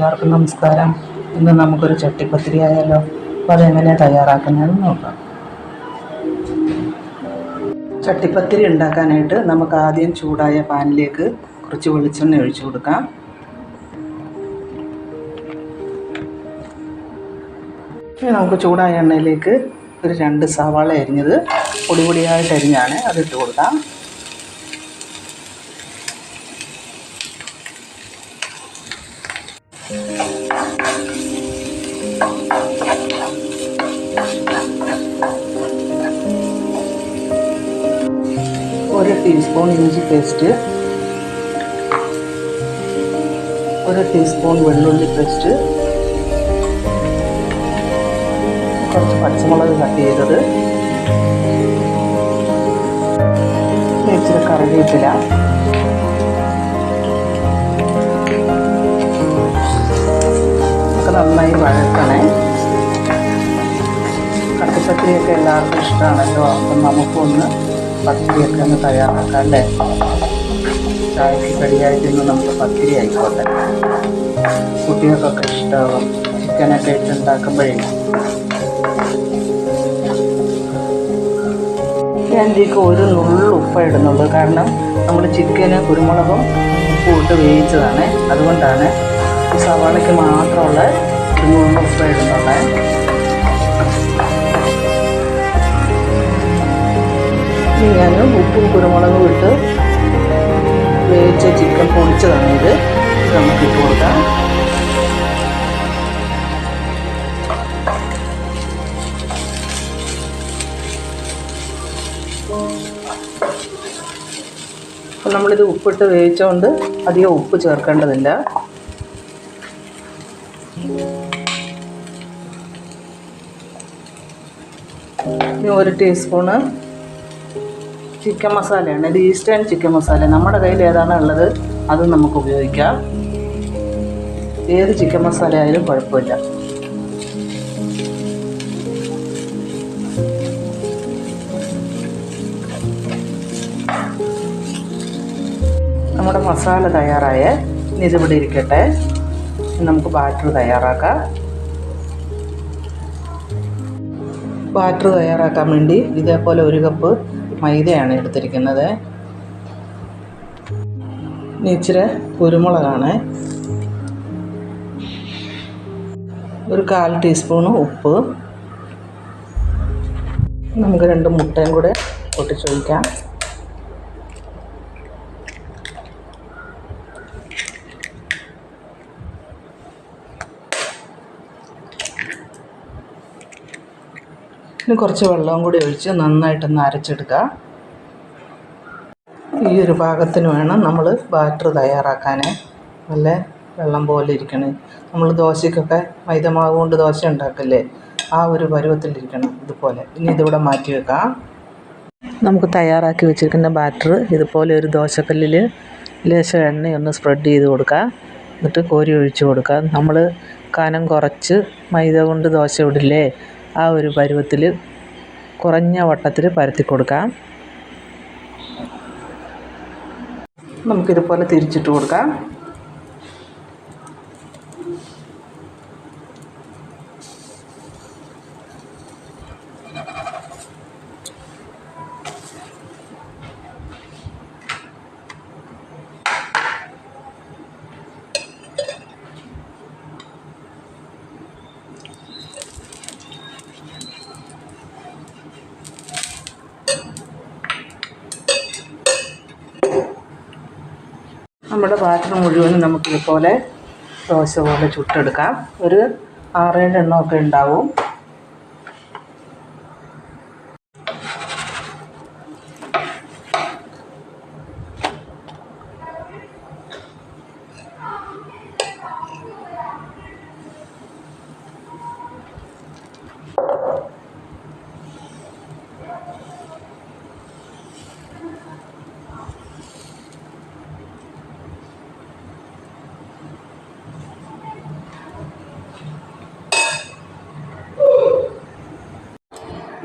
എല്ലാവർക്കും നമസ്കാരം. ഇന്ന് നമുക്കൊരു ചട്ടിപ്പത്തിരി ആയാലോ അപ്പോൾ അതെങ്ങനെ തയ്യാറാക്കുന്നതെന്ന് നോക്കാം. ചട്ടിപ്പത്തിരി ഉണ്ടാക്കാനായിട്ട് നമുക്ക് ആദ്യം ചൂടായ പാനിലേക്ക് കുറച്ച് വെളിച്ചെണ്ണ ഒഴിച്ചു കൊടുക്കാം. ഇനി നമുക്ക് ചൂടായ എണ്ണയിലേക്ക് ഒരു രണ്ട് സവാള അരിഞ്ഞത് പൊടി പൊടിയായിട്ട് അരിഞ്ഞാണ് അതിട്ട് കൊടുക്കാം. ഒരു ടീസ്പൂൺ ഇഞ്ചി പേസ്റ്റ് ഒരു ടീസ്പൂൺ വെള്ളുള്ളി പേസ്റ്റ് കുറച്ച് പച്ചമുളക് കട്ട് ചെയ്തത് പിന്നെ ഇച്ചിരി കറിവേപ്പില ഒക്കെ നന്നായി വഴക്കണേ. കട്ടിപ്പത്തിരിയൊക്കെ എല്ലാവർക്കും ഇഷ്ടമാണല്ലോ. അപ്പം നമുക്കൊന്ന് പത്തിരിയൊക്കെ ഒന്ന് തയ്യാറാക്കാം അല്ലേ? ചായക്ക് കടിയായിട്ട് ഇന്ന് നമുക്ക് പത്തിരി ആയിക്കോട്ടെ. കുട്ടികൾക്കൊക്കെ ഇഷ്ടമാകും ചിക്കനൊക്കെ ഇട്ടുണ്ടാക്കുമ്പോഴേ ഉണ്ടാക്കുമ്പോഴേ. ഇതിലേക്ക് ഒരു നുള്ളു ഉപ്പ ഇടുന്നുള്ളൂ. കാരണം നമ്മൾ ചിക്കന് കുരുമുളകും ഉപ്പും ഇട്ട് വേവിച്ചതാണ്. അതുകൊണ്ടാണ് സവാളയ്ക്ക് മാത്രമുള്ള ഒരു നുള്ളു ഉപ്പ ഇടുന്നുള്ളത് ഇനി ഞാൻ ഉപ്പും കുരുമുളകും ഇട്ട് വേവിച്ച ചിക്കൻ പൊടിച്ചതാണ് ഇത്. നമുക്ക് ഇട്ട് കൊടുക്കാം. നമ്മളിത് ഉപ്പിട്ട് വേവിച്ചുകൊണ്ട് അധികം ഉപ്പ് ചേർക്കേണ്ടതില്ല. ഒരു ടീസ്പൂണ് ചിക്കൻ മസാലയാണ് ഇത് ഈസ്റ്റേൺ ചിക്കൻ മസാല നമ്മുടെ കയ്യിൽ ഏതാണ് ഉള്ളത്? അത് നമുക്ക് ഉപയോഗിക്കാം. ഏത് ചിക്കൻ മസാല ആയാലും കുഴപ്പമില്ല. നമ്മുടെ മസാല തയ്യാറായ. ഇനി ഇതിവിടെ ഇരിക്കട്ടെ. ഇനി നമുക്ക് ബാറ്റർ തയ്യാറാക്കാം. ബാറ്റർ തയ്യാറാക്കാൻ വേണ്ടി ഇതേപോലെ ഒരു കപ്പ് മൈദയാണ് എടുത്തിരിക്കുന്നത്. ഇച്ചിരി കുരുമുളകാണ്. ഒരു കാൽ ടീസ്പൂണ് ഉപ്പ്. നമുക്ക് രണ്ട് മുട്ടയും കൂടെ പൊട്ടിച്ചൊഴിക്കാം. ഇനി കുറച്ച് വെള്ളവും കൂടി ഒഴിച്ച് നന്നായിട്ടൊന്ന് അരച്ചെടുക്കുക ഈ ഒരു പാകത്തിന് വേണം നമ്മൾ ബാറ്റർ തയ്യാറാക്കാൻ നല്ല വെള്ളം പോലെ ഇരിക്കണം. നമ്മൾ ദോശയ്ക്കൊക്കെ മൈദമാവ് കൊണ്ട് ദോശ ഉണ്ടാക്കില്ലേ? ആ ഒരു പരുവത്തിലിരിക്കണം ഇതുപോലെ. ഇനി ഇതിവിടെ മാറ്റി വെക്കാം. നമുക്ക് തയ്യാറാക്കി വെച്ചിരിക്കുന്ന ബാറ്റർ ഇതുപോലെ ഒരു ദോശക്കല്ലിൽ ലേശം എണ്ണയൊന്ന് സ്പ്രെഡ് ചെയ്ത് കൊടുക്കുക എന്നിട്ട് കോരി ഒഴിച്ച് കൊടുക്കുക നമ്മൾ കനം കുറച്ച് മൈദ കൊണ്ട് ദോശ ഇടില്ലേ? ആ ഒരു പരുവത്തിൽ കുറഞ്ഞ വട്ടത്തിൽ പരത്തി കൊടുക്കാം. നമുക്കിതുപോലെ തിരിച്ചിട്ട് കൊടുക്കാം. നമ്മുടെ ബാറ്റർ മുഴുവനും നമുക്കിതുപോലെ ദോശ പോലെ ചുട്ടെടുക്കാം. ഒരു ആറേഴ് എണ്ണമൊക്കെ ഉണ്ടാവും.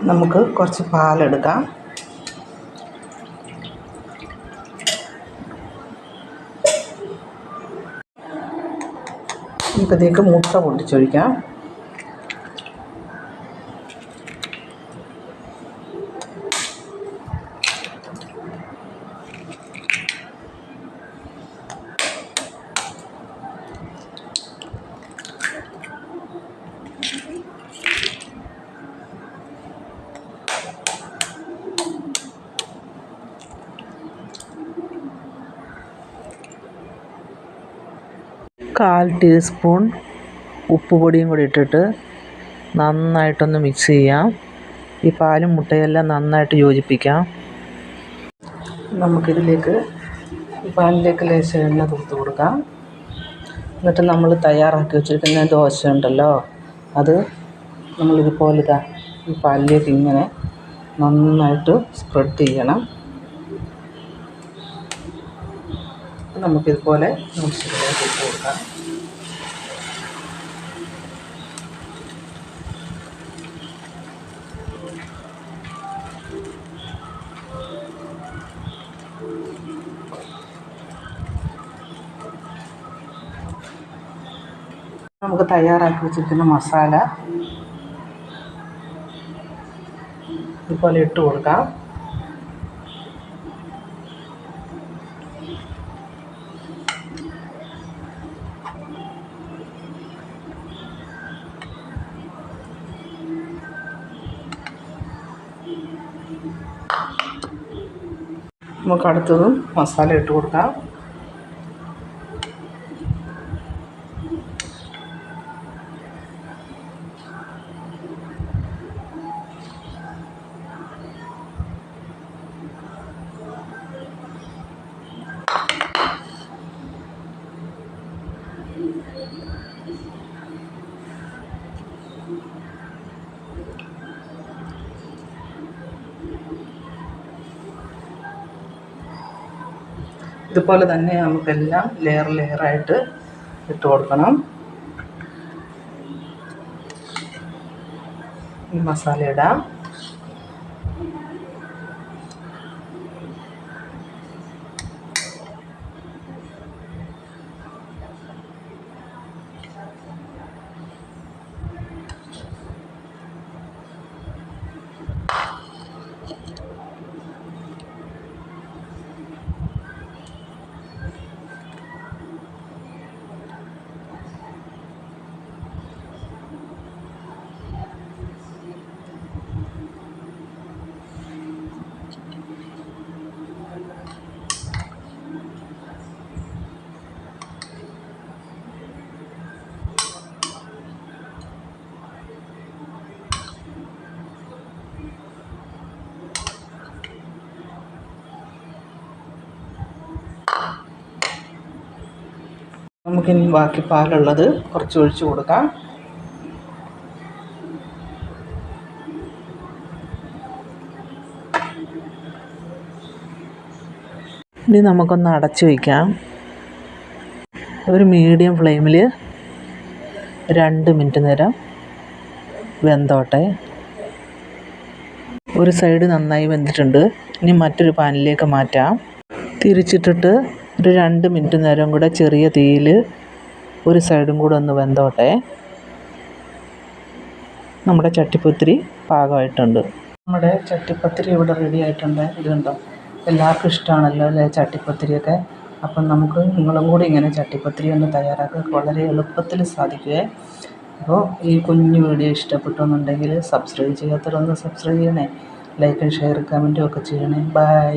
നമുക്ക് കുറച്ച് പാലെടുക്കാം. ഇപ്പോഴത്തേക്ക് മുട്ട പൊട്ടിച്ചൊഴിക്കാം. കാൽ ടീസ്പൂൺ ഉപ്പ് പൊടിയും കൂടി ഇട്ടിട്ട് നന്നായിട്ടൊന്ന് മിക്സ് ചെയ്യാം. ഈ പാലും മുട്ടയെല്ലാം നന്നായിട്ട് യോജിപ്പിക്കാം. നമുക്കിതിലേക്ക് പാലിലേക്ക് ലേശം എണ്ണ തൂത്ത് കൊടുക്കാം. എന്നിട്ട് നമ്മൾ തയ്യാറാക്കി വെച്ചിരിക്കുന്ന ദോശ ഉണ്ടല്ലോ അത് നമ്മളിതുപോലെ ഇതാ ഈ പാലിലേക്ക് ഇങ്ങനെ നന്നായിട്ട് സ്പ്രെഡ് ചെയ്യണം. നമുക്കിതുപോലെ മുറിച്ചിലേക്ക് ഇട്ട് കൊടുക്കാം. നമുക്ക് തയ്യാറാക്കി വെച്ചിരിക്കുന്ന മസാല ഇതുപോലെ ഇട്ട് കൊടുക്കാം. നമുക്ക് അടുത്തതും മസാല ഇട്ട് കൊടുക്കാം. ഇതുപോലെ തന്നെ നമുക്കെല്ലാം ലെയർ ലെയറായിട്ട് ഇട്ട് കൊടുക്കണം. ഈ മസാല ഇടാം. നമുക്കിനി ബാക്കി പാലുള്ളത് കുറച്ച് ഒഴിച്ചു കൊടുക്കാം. ഇനി നമുക്കൊന്ന് അടച്ച് വയ്ക്കാം. ഒരു മീഡിയം ഫ്ലെയിമിൽ രണ്ട് മിനിറ്റ് നേരം വെന്തോട്ടെ. ഒരു സൈഡ് നന്നായി വെന്തിട്ടുണ്ട്. ഇനി മറ്റൊരു പാനിലേക്ക് മാറ്റാം. തിരിച്ചിട്ടിട്ട് ഒരു രണ്ട് മിനിറ്റ് നേരം കൂടെ ചെറിയ തീയിൽ ഒരു സൈഡും കൂടെ ഒന്ന് വെന്തോട്ടെ. നമ്മുടെ ചട്ടിപ്പത്തിരി പാകമായിട്ടുണ്ട്. നമ്മുടെ ചട്ടിപ്പത്തിരി ഇവിടെ റെഡി ആയിട്ടുണ്ട്. ഇത് കണ്ടോ? എല്ലാവർക്കും ഇഷ്ടമാണല്ലോ അല്ലേ ചട്ടിപ്പത്തിരിയൊക്കെ? അപ്പം നമുക്ക് നിങ്ങളും കൂടി ഇങ്ങനെ ചട്ടിപ്പത്തിരി ഒന്ന് തയ്യാറാക്കുക വളരെ എളുപ്പത്തിൽ സാധിക്കുമേ അപ്പോൾ ഈ കുഞ്ഞു വീഡിയോ ഇഷ്ടപ്പെട്ടു എന്നുണ്ടെങ്കിൽ സബ്സ്ക്രൈബ് ചെയ്യാത്തവരൊന്ന് സബ്സ്ക്രൈബ് ചെയ്യണേ. ലൈക്കും ഷെയർ കമന്റും ഒക്കെ ചെയ്യണേ. ബൈ